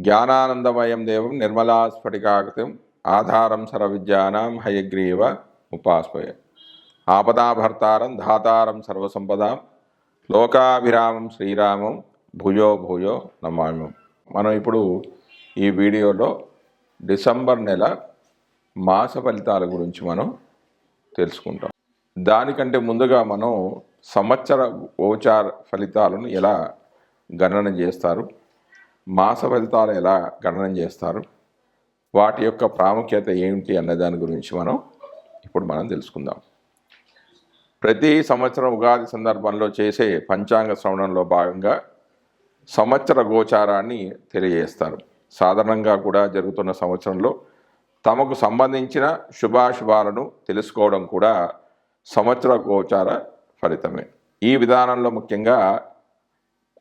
జ్ఞానానందమయం దేవం నిర్మలా స్ఫటికాకృతిం ఆధారం సర్వవిద్యానాం హయగ్రీవ ఉపాస్మయ. ఆపదాభర్తారం ధాతారం సర్వసంపదాం. లోకాభిరామం శ్రీరామం భూయో భూయో నమామి. మనం ఇప్పుడు ఈ వీడియోలో డిసెంబర్ నెల మాస ఫలితాల గురించి మనం తెలుసుకుంటాం. దానికంటే ముందుగా మనం సంవత్సర గోచార ఫలితాలను ఎలా గణన చేస్తారు? మాస ఫలితాలు ఎలా గణనం చేస్తారు? వాటి యొక్క ప్రాముఖ్యత ఏమిటి అన్న దాని గురించి మనం ఇప్పుడు మనం తెలుసుకుందాం. ప్రతి సంవత్సరం ఉగాది సందర్భంలో చేసే పంచాంగ శ్రవణంలో భాగంగా సంవత్సర గోచారాన్ని తెలియజేస్తారు. సాధారణంగా కూడా జరుగుతున్న సంవత్సరంలో తమకు సంబంధించిన శుభాశుభాలను తెలుసుకోవడం కూడా సంవత్సర గోచార ఫలితమే. ఈ విధానంలో ముఖ్యంగా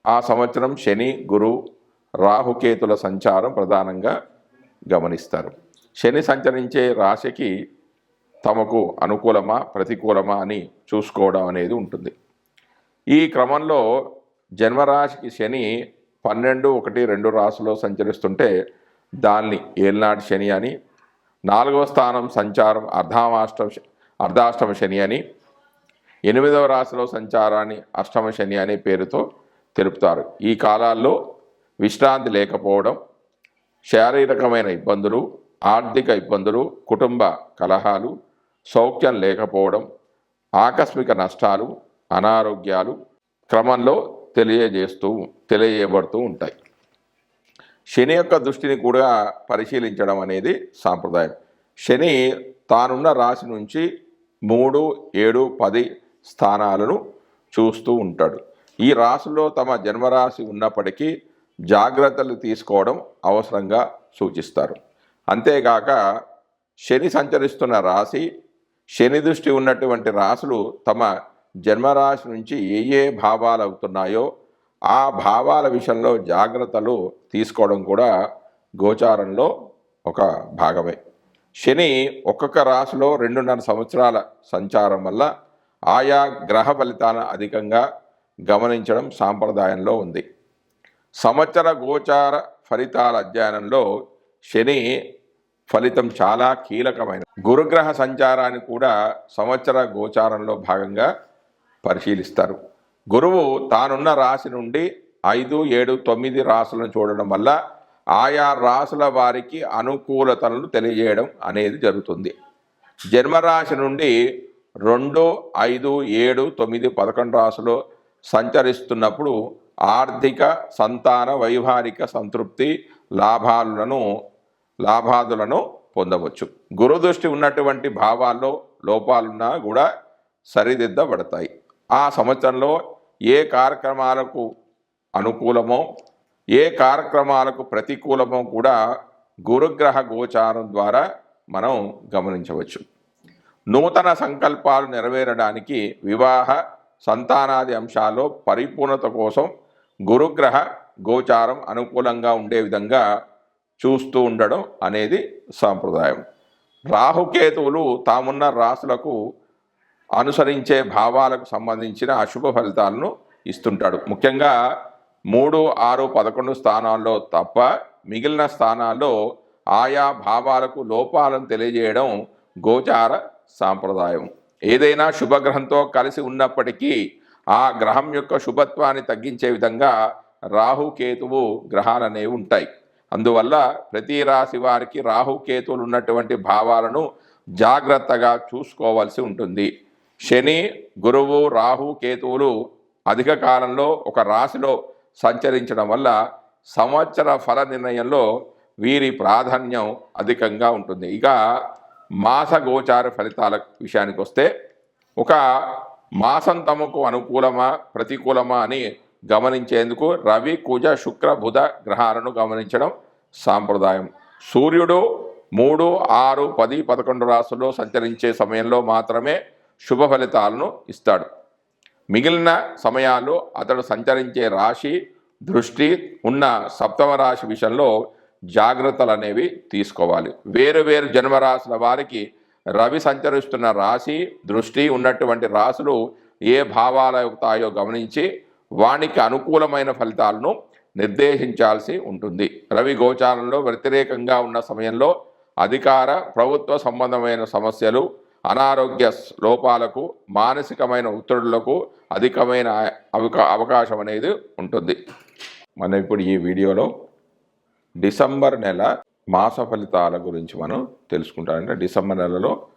ఆ సంవత్సరం శని గురు రాహుకేతుల సంచారం ప్రధానంగా గమనిస్తారు. శని సంచరించే రాశికి తమకు అనుకూలమా ప్రతికూలమా అని చూసుకోవడం అనేది ఉంటుంది. ఈ క్రమంలో జన్మరాశికి శని పన్నెండు ఒకటి రెండు రాశిలో సంచరిస్తుంటే దాన్ని ఏలినాటి శని అని నాలుగవ స్థానం సంచారం అర్ధామాష్టమ అర్ధాష్టమ శని అని ఎనిమిదవ రాశిలో సంచారాన్ని అష్టమ శని అనే పేరుతో తెలుపుతారు. ఈ కాలాల్లో విశ్రాంతి లేకపోవడం శారీరకమైన ఇబ్బందులు ఆర్థిక ఇబ్బందులు కుటుంబ కలహాలు సౌఖ్యం లేకపోవడం ఆకస్మిక నష్టాలు అనారోగ్యాలు క్రమంలో తెలియజేస్తూ తెలియజేయబడుతూ ఉంటాయి. శని యొక్క దృష్టిని కూడా పరిశీలించడం అనేది సాంప్రదాయం. శని తానున్న రాశి నుంచి మూడు ఏడు పది స్థానాలను చూస్తూ ఉంటాడు. ఈ రాశిలో తమ జన్మరాశి ఉన్నప్పటికీ జాగ్రత్తలు తీసుకోవడం అవసరంగా సూచిస్తారు. అంతేగాక శని సంచరిస్తున్న రాశి శని దృష్టి ఉన్నటువంటి రాశులు తమ జన్మరాశి నుంచి ఏ ఏ భావాలు అవుతున్నాయో ఆ భావాల విషయంలో జాగ్రత్తలు తీసుకోవడం కూడా గోచారంలో ఒక భాగమే. శని ఒక్కొక్క రాశిలో రెండున్నర సంవత్సరాల సంచారం వల్ల ఆయా గ్రహ ఫలితాలను అధికంగా గమనించడం సాంప్రదాయంలో ఉంది. సంవత్సర గోచార ఫలితాల అధ్యయనంలో శని ఫలితం చాలా కీలకమైన గురుగ్రహ సంచారాన్ని కూడా సంవత్సర గోచారంలో భాగంగా పరిశీలిస్తారు. గురువు తానున్న రాశి నుండి ఐదు ఏడు తొమ్మిది రాసులను చూడడం వల్ల ఆయా రాసుల వారికి అనుకూలతలను తెలియజేయడం అనేది జరుగుతుంది. జన్మరాశి నుండి రెండు ఐదు ఏడు తొమ్మిది పదకొండు రాసులు సంచరిస్తున్నప్పుడు ఆర్థిక సంతాన వైవాహిక సంతృప్తి లాభాలను లాభాదులను పొందవచ్చు. గురుదృష్టి ఉన్నటువంటి భావాల్లో లోపాలున్నా కూడా సరిదిద్దబడతాయి. ఆ సంవత్సరంలో ఏ కార్యక్రమాలకు అనుకూలమో ఏ కార్యక్రమాలకు ప్రతికూలమో కూడా గురుగ్రహ గోచారం ద్వారా మనం గమనించవచ్చు. నూతన సంకల్పాలు నెరవేరడానికి వివాహ సంతానాది అంశాల్లో పరిపూర్ణత కోసం గురుగ్రహ గోచారం అనుకూలంగా ఉండే విధంగా చూస్తూ ఉండడం అనేది సాంప్రదాయం. రాహుకేతువులు తామున్న రాసులకు అనుసరించే భావాలకు సంబంధించిన అశుభ ఫలితాలను ఇస్తుంటాడు. ముఖ్యంగా మూడు ఆరు పదకొండు స్థానాల్లో తప్ప మిగిలిన స్థానాల్లో ఆయా భావాలకు లోపాలను తెలియజేయడం గోచార సాంప్రదాయం. ఏదైనా శుభగ్రహంతో కలిసి ఉన్నప్పటికీ ఆ గ్రహం యొక్క శుభత్వాన్ని తగ్గించే విధంగా రాహుకేతువు గ్రహాలు అనేవి ఉంటాయి. అందువల్ల ప్రతి రాశి వారికి రాహు కేతువులు ఉన్నటువంటి భావాలను జాగ్రత్తగా చూసుకోవాల్సి ఉంటుంది. శని గురువు రాహు కేతువులు అధిక కాలంలో ఒక రాశిలో సంచరించడం వల్ల సంవత్సర ఫల నిర్ణయంలో వీరి ప్రాధాన్యం అధికంగా ఉంటుంది. ఇక మాస గోచార ఫలితాల విషయానికి వస్తే ఒక మాసం తమకు అనుకూలమా ప్రతికూలమా అని గమనించేందుకు రవి కుజ శుక్ర బుధ గ్రహాలను గమనించడం సాంప్రదాయం. సూర్యుడు మూడు ఆరు పది పదకొండు రాసుల్లో సంచరించే సమయంలో మాత్రమే శుభ ఫలితాలను ఇస్తాడు. మిగిలిన సమయాల్లో అతడు సంచరించే రాశి దృష్టి ఉన్న సప్తమ రాశి విషయంలో జాగ్రత్తలు అనేవి తీసుకోవాలి. వేరు వేరు జన్మరాశుల వారికి రవి సంచరిస్తున్న రాశి దృష్టి ఉన్నటువంటి రాశులు ఏ భావాలు అవుతాయో గమనించి వానికి అనుకూలమైన ఫలితాలను నిర్దేశించాల్సి ఉంటుంది. రవి గోచారంలో వ్యతిరేకంగా ఉన్న సమయంలో అధికార ప్రభుత్వ సంబంధమైన సమస్యలు అనారోగ్య లోపాలకు మానసికమైన ఒత్తిడులకు అధికమైన అవకా అవకాశం అనేది ఉంటుంది. మనం ఇప్పుడు ఈ వీడియోలో డిసెంబర్ నెల మాస ఫలితాల గురించి మనం తెలుసుకుంటామంటే డిసెంబర్ నెలలో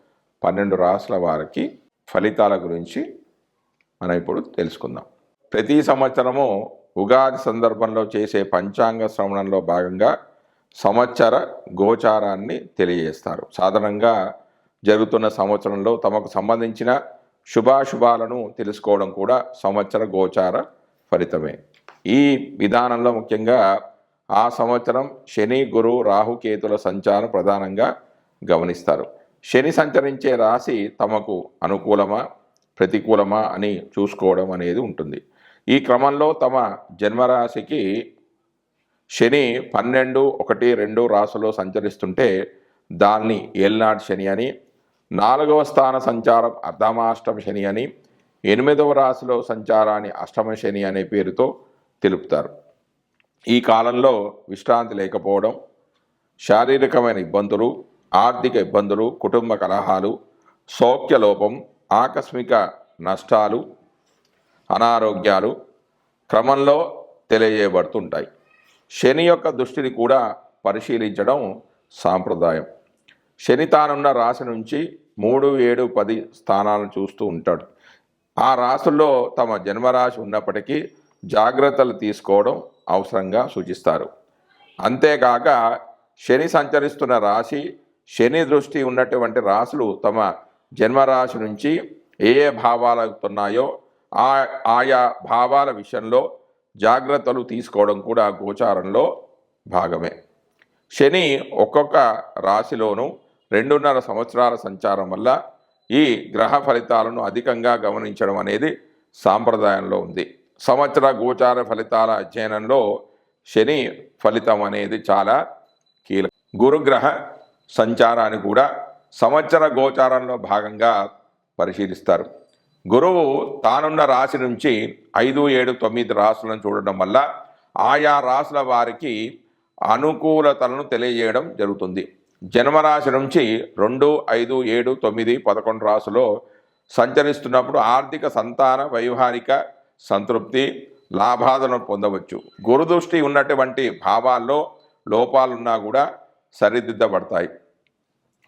పన్నెండు రాసుల వారికి ఫలితాల గురించి మనం ఇప్పుడు తెలుసుకుందాం. ప్రతి సంవత్సరము ఉగాది సందర్భంలో చేసే పంచాంగ శ్రవణంలో భాగంగా సంవత్సర గోచారాన్ని తెలియజేస్తారు. సాధారణంగా జరుగుతున్న సంవత్సరంలో తమకు సంబంధించిన శుభాశుభాలను తెలుసుకోవడం కూడా సంవత్సర గోచార ఫలితమే. ఈ విధానంలో ముఖ్యంగా ఆ సంవత్సరం శని గురు రాహుకేతుల సంచారం ప్రధానంగా గమనిస్తారు. శని సంచరించే రాశి తమకు అనుకూలమా ప్రతికూలమా అని చూసుకోవడం అనేది ఉంటుంది. ఈ క్రమంలో తమ జన్మరాశికి శని పన్నెండు ఒకటి రెండు రాసులో సంచరిస్తుంటే దాన్ని ఏల్నాడు శని అని నాలుగవ స్థాన సంచారం అర్ధమాష్టమ శని అని ఎనిమిదవ రాశిలో సంచారాన్ని అష్టమ శని అనే పేరుతో తెలుపుతారు. ఈ కాలంలో విశ్రాంతి లేకపోవడం శారీరకమైన ఇబ్బందులు ఆర్థిక ఇబ్బందులు కుటుంబ కలహాలు సౌఖ్య లోపం ఆకస్మిక నష్టాలు అనారోగ్యాలు క్రమంలో తెలియజేయబడుతుంటాయి. శని యొక్క దృష్టిని కూడా పరిశీలించడం సాంప్రదాయం. శని తానున్న రాశి నుంచి మూడు ఏడు పది స్థానాలను చూస్తూ ఉంటాడు. ఆ రాశుల్లో తమ జన్మరాశి ఉన్నప్పటికీ జాగ్రత్తలు తీసుకోవడం అవసరంగా సూచిస్తారు. అంతేకాక శని సంచరిస్తున్న రాశి శని దృష్టి ఉన్నటువంటి రాశులు తమ జన్మరాశి నుంచి ఏ ఏ భావాలు అవుతున్నాయో ఆ ఆయా భావాల విషయంలో జాగ్రత్తలు తీసుకోవడం కూడా గోచారంలో భాగమే. శని ఒక్కొక్క రాశిలోనూ రెండున్నర సంవత్సరాల సంచారం వల్ల ఈ గ్రహ ఫలితాలను అధికంగా గమనించడం అనేది సాంప్రదాయంలో ఉంది. సంవత్సర గోచార ఫలితాల అధ్యయనంలో శని ఫలితం అనేది చాలా కీలకం. గురుగ్రహ సంచారాన్ని కూడా సంవత్సర గోచారంలో భాగంగా పరిశీలిస్తారు. గురువు తానున్న రాశి నుంచి ఐదు ఏడు తొమ్మిది రాశులను చూడడం వల్ల ఆయా రాశుల వారికి అనుకూలతలను తెలియజేయడం జరుగుతుంది. జన్మరాశి నుంచి రెండు ఐదు ఏడు తొమ్మిది పదకొండు రాశులో సంచరిస్తున్నప్పుడు ఆర్థిక సంతాన వైవాహిక సంతృప్తి లాభాలను పొందవచ్చు. గురుదృష్టి ఉన్నటువంటి భావాల్లో లోపాలున్నా కూడా సరిదిద్దబడతాయి.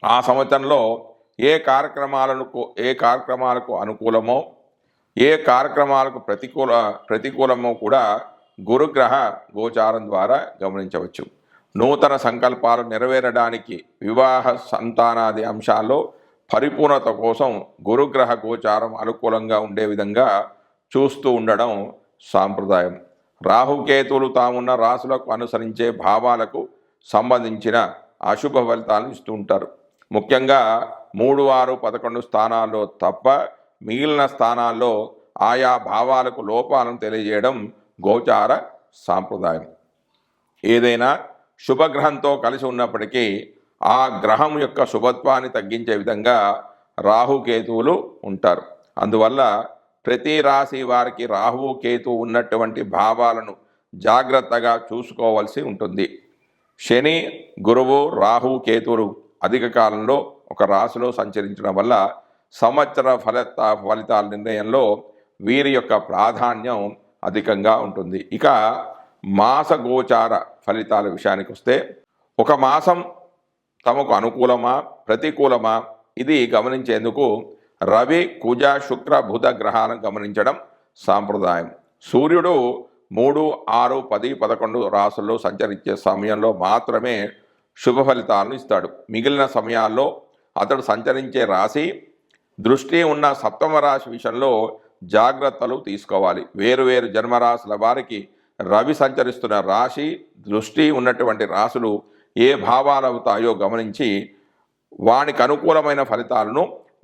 ఆ సంవత్సరంలో ఏ కార్యక్రమాలకు ఏ కార్యక్రమాలకు అనుకూలమో ఏ కార్యక్రమాలకు ప్రతికూల ప్రతికూలమో కూడా గురుగ్రహ గోచారం ద్వారా గమనించవచ్చు. నూతన సంకల్పాలు నెరవేరడానికి వివాహ సంతానాది అంశాల్లో పరిపూర్ణత కోసం గురుగ్రహ గోచారం అనుకూలంగా ఉండే విధంగా చూస్తూ ఉండడం సాంప్రదాయం. రాహుకేతువులు తామున్న రాసులకు అనుసరించే భావాలకు సంబంధించిన అశుభ ఫలితాలను ఇస్తూ ఉంటారు. ముఖ్యంగా మూడు ఆరు పదకొండు స్థానాల్లో తప్ప మిగిలిన స్థానాల్లో ఆయా భావాలకు లోపాలను తెలియజేయడం గోచార సాంప్రదాయం. ఏదైనా శుభగ్రహంతో కలిసి ఉన్నప్పటికీ ఆ గ్రహం యొక్క శుభత్వాన్ని తగ్గించే విధంగా రాహుకేతువులు ఉంటారు. అందువల్ల ప్రతి రాశి వారికి రాహువు కేతు ఉన్నటువంటి భావాలను జాగ్రత్తగా చూసుకోవాల్సి ఉంటుంది. శని గురువు రాహు కేతువులు అధిక కాలంలో ఒక రాశిలో సంచరించడం వల్ల సంవత్సర ఫలిత ఫలితాల నిర్ణయంలో వీరి యొక్క ప్రాధాన్యం అధికంగా ఉంటుంది. ఇక మాస గోచార ఫలితాల విషయానికి వస్తే ఒక మాసం తమకు అనుకూలమా ప్రతికూలమా? ఇది గమనించేందుకు రవి కుజ శుక్ర బుధ గ్రహాలను గమనించడం సాంప్రదాయం. సూర్యుడు మూడు ఆరు పది పదకొండు రాసుల్లో సంచరించే సమయంలో మాత్రమే శుభ ఫలితాలను ఇస్తాడు. మిగిలిన సమయాల్లో అతడు సంచరించే రాశి దృష్టి ఉన్న సప్తమ రాశి విషయంలో జాగ్రత్తలు తీసుకోవాలి. వేరువేరు జన్మరాశుల వారికి రవి సంచరిస్తున్న రాశి దృష్టి ఉన్నటువంటి రాశులు ఏ భావాలు అవుతాయో గమనించి వానికి అనుకూలమైన ఫలితాలను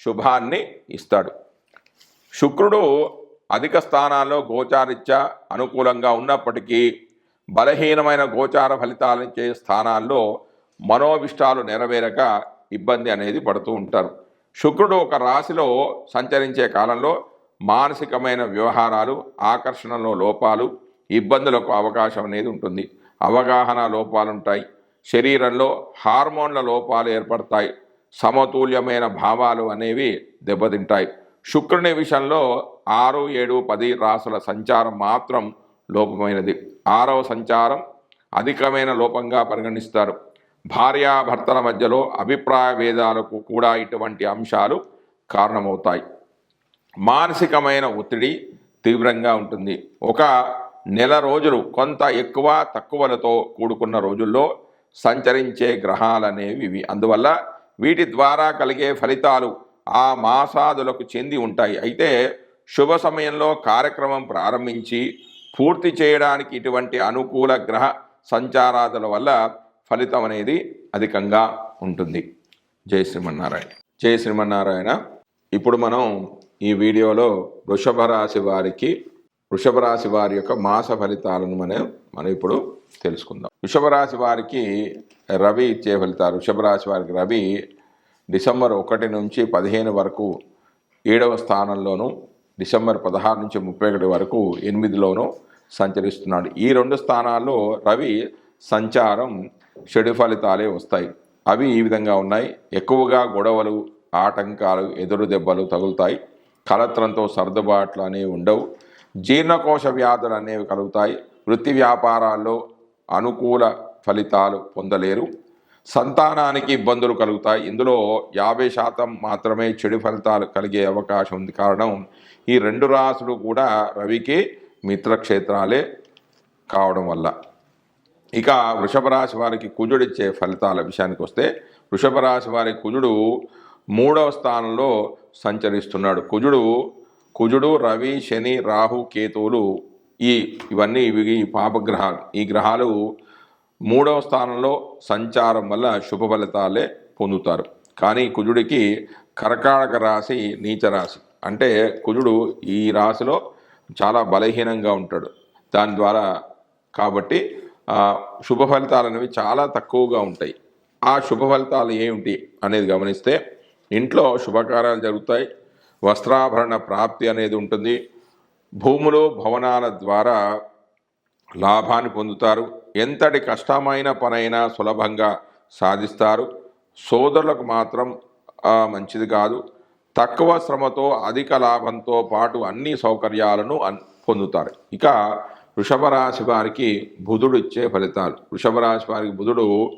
శుభాన్ని ఇస్తాడు. శుక్రుడు అధిక స్థానాల్లో గోచారిత్య అనుకూలంగా ఉన్నప్పటికీ బలహీనమైన గోచార ఫలితాలనిచ్చే స్థానాల్లో మనోవిష్టాలు నెరవేరక ఇబ్బంది అనేది పడుతూ ఉంటారు. శుక్రుడు ఒక రాశిలో సంచరించే కాలంలో మానసికమైన వ్యవహారాలు ఆకర్షణలో లోపాలు ఇబ్బందులకు అవకాశం అనేది ఉంటుంది. అవగాహన లోపాలుంటాయి. శరీరంలో హార్మోన్ల లోపాలు ఏర్పడతాయి. సమతుల్యమైన భావాలు అనేవి దెబ్బతింటాయి. శుక్రుని విషయంలో ఆరు ఏడు పది రాసుల సంచారం మాత్రం లోపమైనది. ఆరవ సంచారం అధికమైన లోపంగా పరిగణిస్తారు. భార్యాభర్తల మధ్యలో అభిప్రాయ భేదాలకు కూడా ఇటువంటి అంశాలు కారణమవుతాయి. మానసికమైన ఒత్తిడి తీవ్రంగా ఉంటుంది. ఒక నెల రోజులు కొంత ఎక్కువ తక్కువలతో కూడుకున్న రోజుల్లో సంచరించే గ్రహాలు అనేవి ఇవి. అందువల్ల వీటి ద్వారా కలిగే ఫలితాలు ఆ మాసాదులకు చెంది ఉంటాయి. అయితే శుభ సమయంలో కార్యక్రమం ప్రారంభించి పూర్తి చేయడానికి ఇటువంటి అనుకూల గ్రహ సంచారాదుల వల్ల ఫలితం అనేది అధికంగా ఉంటుంది. జై శ్రీమన్నారాయణ. జై శ్రీమన్నారాయణ. ఇప్పుడు మనం ఈ వీడియోలో వృషభ రాశి వారికి వృషభ రాశి వారి యొక్క మాస ఫలితాలను మనం మనం ఇప్పుడు తెలుసుకుందాం. వృషభ రాశి వారికి రవి ఇచ్చే ఫలితాలు. వృషభ రాశి వారికి రవి డిసెంబర్ ఒకటి నుంచి పదిహేను వరకు ఏడవ స్థానంలోను డిసెంబర్ పదహారు నుంచి ముప్పై ఒకటి వరకు ఎనిమిదిలోనూ సంచరిస్తున్నాడు. ఈ రెండు స్థానాల్లో రవి సంచారం చెడు ఫలితాలే వస్తాయి. అవి ఈ విధంగా ఉన్నాయి. ఎక్కువగా గొడవలు ఆటంకాలు ఎదురు దెబ్బలు తగులుతాయి. కలత్రంతో సర్దుబాట్లు అనేవి ఉండవు. జీర్ణకోశ వ్యాధులు అనేవి కలుగుతాయి. వృత్తి వ్యాపారాల్లో అనుకూల ఫలితాలు పొందలేరు. సంతానానికి ఇబ్బందులు కలుగుతాయి. ఇందులో యాభై శాతం మాత్రమే చెడు ఫలితాలు కలిగే అవకాశం ఉంది. కారణం ఈ రెండు రాసులు కూడా రవికి మిత్రక్షేత్రాలే కావడం వల్ల. ఇక వృషభ రాశి వారికి కుజుడిచ్చే ఫలితాల విషయానికి వస్తే వృషభ రాశి వారి కుజుడు మూడవ స్థానంలో సంచరిస్తున్నాడు. కుజుడు కుజుడు రవి శని రాహు కేతువులు ఈ ఇవన్నీ ఇవి పాపగ్రహాలు. ఈ గ్రహాలు మూడవ స్థానంలో సంచారం వల్ల శుభ ఫలితాలే పొందుతారు. కానీ కుజుడికి కర్కాటక రాశి నీచ రాశి. అంటే కుజుడు ఈ రాశిలో చాలా బలహీనంగా ఉంటాడు. దాని ద్వారా కాబట్టి శుభ ఫలితాలు అనేవి చాలా తక్కువగా ఉంటాయి. ఆ శుభ ఫలితాలు ఏమిటి అనేది గమనిస్తే ఇంట్లో శుభకార్యాలు జరుగుతాయి వస్త్రాభరణ ప్రాప్తి అనేది ఉంటుంది. భూములు భవనాల ద్వారా లాభాన్ని పొందుతారు. ఎంతటి కష్టమైన పనైనా సులభంగా సాధిస్తారు. సోదరులకు మాత్రం మంచిది కాదు. తక్కువ శ్రమతో అధిక లాభంతో పాటు అన్ని సౌకర్యాలను అన్- పొందుతారు. ఇక వృషభ రాశి వారికి బుధుడు ఇచ్చే ఫలితాలు. వృషభ రాశి వారికి బుధుడు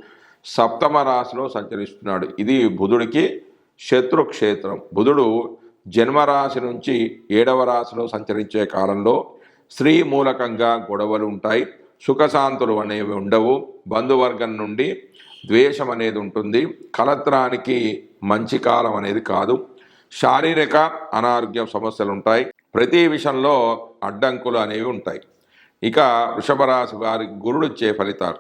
సప్తమ రాశిలో సంచరిస్తున్నాడు. ఇది బుధుడికి శత్రుక్షేత్రం. బుధుడు జన్మరాశి నుంచి ఏడవ రాశిలో సంచరించే కాలంలో స్త్రీ మూలకంగా గొడవలు ఉంటాయి సుఖశాంతులు అనేవి ఉండవు. బంధువర్గం నుండి ద్వేషం అనేది ఉంటుంది. కలత్రానికి మంచి కాలం అనేది కాదు. శారీరక అనారోగ్య సమస్యలు ఉంటాయి. ప్రతి విషయంలో అడ్డంకులు అనేవి ఉంటాయి. ఇక వృషభ రాశి వారికి గురుడు ఇచ్చే ఫలితాలు.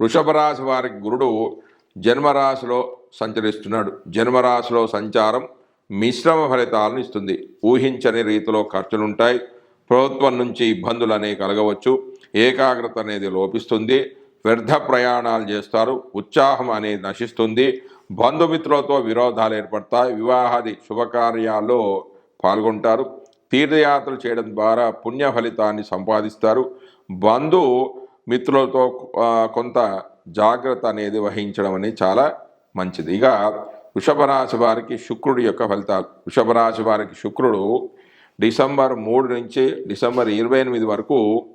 వృషభ రాశి వారికి గురుడు జన్మరాశిలో సంచరిస్తున్నాడు. జన్మరాశిలో సంచారం మిశ్రమ ఫలితాలను ఇస్తుంది. ఊహించని రీతిలో ఖర్చులుంటాయి. ప్రభుత్వం నుంచి ఇబ్బందులు అనేవి కలగవచ్చు. ఏకాగ్రత అనేది లోపిస్తుంది. వ్యర్థ ప్రయాణాలు చేస్తారు. ఉత్సాహం అనేది నశిస్తుంది. బంధుమిత్రులతో విరోధాలు ఏర్పడతాయి. వివాహాది శుభకార్యాల్లో పాల్గొంటారు. తీర్థయాత్రలు చేయడం ద్వారా పుణ్య ఫలితాన్ని సంపాదిస్తారు. బంధు మిత్రులతో కొంత జాగ్రత్త అనేది వహించడం అనేది చాలా మంచిది. ఇక వృషభరాశి వారికి శుక్రుడి యొక్క ఫలితాలు. వృషభరాశి వారికి శుక్రుడు డిసెంబర్ మూడు నుంచి డిసెంబర్ ఇరవై ఎనిమిది వరకు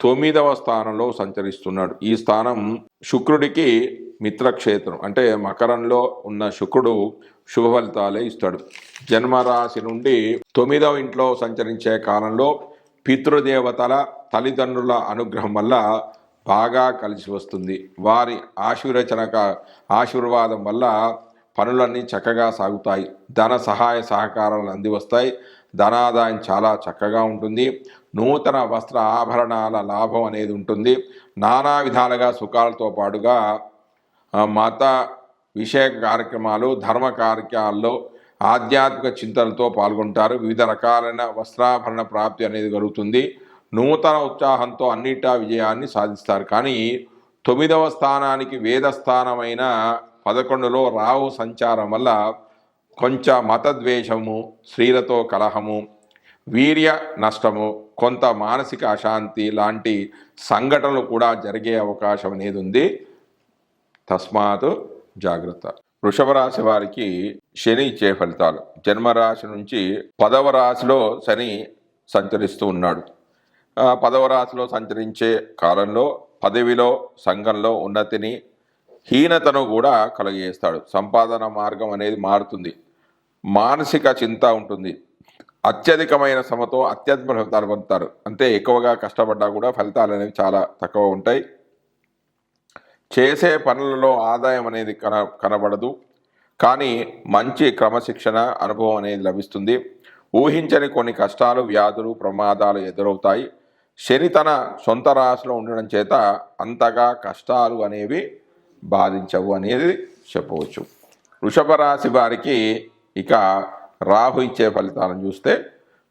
తొమ్మిదవ స్థానంలో సంచరిస్తున్నాడు. ఈ స్థానం శుక్రుడికి మిత్రక్షేత్రం. అంటే మకరంలో ఉన్న శుక్రుడు శుభ ఫలితాలే ఇస్తాడు. జన్మరాశి నుండి తొమ్మిదవ ఇంట్లో సంచరించే కాలంలో పితృదేవతల తల్లిదండ్రుల అనుగ్రహం వల్ల బాగా కలిసి వస్తుంది. వారి ఆశీర్వచనక ఆశీర్వాదం వల్ల పనులన్నీ చక్కగా సాగుతాయి. ధన సహాయ సహకారాలు అంది వస్తాయి ధనాదాయం చాలా చక్కగా ఉంటుంది. నూతన వస్త్ర ఆభరణాల లాభం అనేది ఉంటుంది. నానా విధాలుగా సుఖాలతో పాటుగా మత విషయ కార్యక్రమాలు ధర్మ కార్యాల్లో ఆధ్యాత్మిక చింతనతో పాల్గొంటారు. వివిధ రకాలైన వస్త్రాభరణ ప్రాప్తి అనేది కలుగుతుంది. నూతన ఉత్సాహంతో అన్నిటా విజయాన్ని సాధిస్తారు. కానీ తొమ్మిదవ స్థానానికి వేద స్థానమైన పదకొండులో రావు సంచారం వల్ల కొంచెం మతద్వేషము స్త్రీలతో కలహము వీర్య నష్టము కొంత మానసిక అశాంతి లాంటి సంఘటనలు కూడా జరిగే అవకాశం అనేది ఉంది తస్మాత్ జాగ్రత్త. వృషభ రాశి వారికి శని ఇచ్చే ఫలితాలు. జన్మరాశి నుంచి పదవ రాశిలో శని సంచరిస్తూ ఉన్నాడు. పదవ రాశిలో సంచరించే కాలంలో పదవిలో సంఘంలో ఉన్నతిని హీనతను కూడా కలుగజేస్తాడు. సంపాదన మార్గం అనేది మారుతుంది. మానసిక చింత ఉంటుంది. అత్యధికమైన శ్రమతో అత్యధిక ఫలితాలు పొందుతారు. అంతే ఎక్కువగా కష్టపడ్డా కూడా ఫలితాలు అనేవి చాలా తక్కువ ఉంటాయి. చేసే పనులలో ఆదాయం అనేది కన కనబడదు. కానీ మంచి క్రమశిక్షణ అనుభవం అనేది లభిస్తుంది. ఊహించని కొన్ని కష్టాలు వ్యాధులు ప్రమాదాలు ఎదురవుతాయి. శని తన సొంత రాశిలో ఉండడం చేత అంతగా కష్టాలు అనేవి బాధించవు అనేది చెప్పవచ్చు. వృషభ రాశి వారికి ఇక రాహు ఇచ్చే ఫలితాలను చూస్తే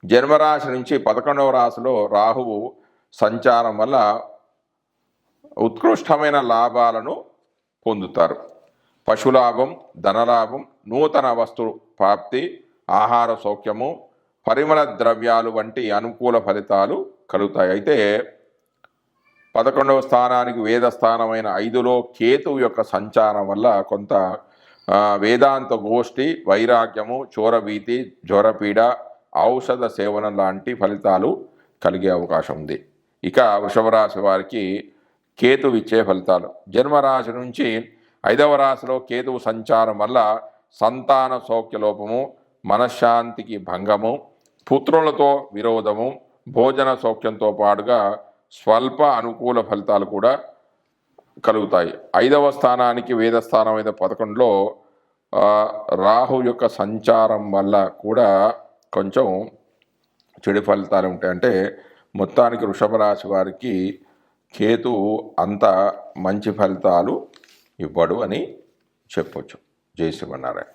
జన్మరాశి నుంచి పదకొండవ రాశిలో రాహువు సంచారం వల్ల ఉత్కృష్టమైన లాభాలను పొందుతారు. పశులాభం ధనలాభం నూతన వస్తు ప్రాప్తి ఆహార సౌఖ్యము పరిమళ ద్రవ్యాలు వంటి అనుకూల ఫలితాలు కలుగుతాయి. అయితే పదకొండవ స్థానానికి వేద స్థానమైన ఐదులో కేతువు యొక్క సంచారం వల్ల కొంత వేదాంత గోష్ఠి వైరాగ్యము చోరభీతి జ్వరపీడ ఔషధ సేవన లాంటి ఫలితాలు కలిగే అవకాశం ఉంది. ఇక వృషభ రాశి వారికి కేతువు ఇచ్చే ఫలితాలు. జన్మరాశి నుంచి ఐదవ రాశిలో కేతువు సంచారం వల్ల సంతాన సౌఖ్యలోపము మనశ్శాంతికి భంగము పుత్రులతో విరోధము భోజన సౌఖ్యంతో పాటుగా స్వల్ప అనుకూల ఫలితాలు కూడా కలుగుతాయి. ఐదవ స్థానానికి వేద స్థానం అయిన పదకొండులో రాహు యొక్క సంచారం వల్ల కూడా కొంచెం చెడు ఫలితాలు ఉంటాయి. అంటే మొత్తానికి వృషభ రాశి వారికి కేతు అంత మంచి ఫలితాలు ఇవ్వడు అని చెప్పొచ్చు. జై శ్రీమన్నారాయణ.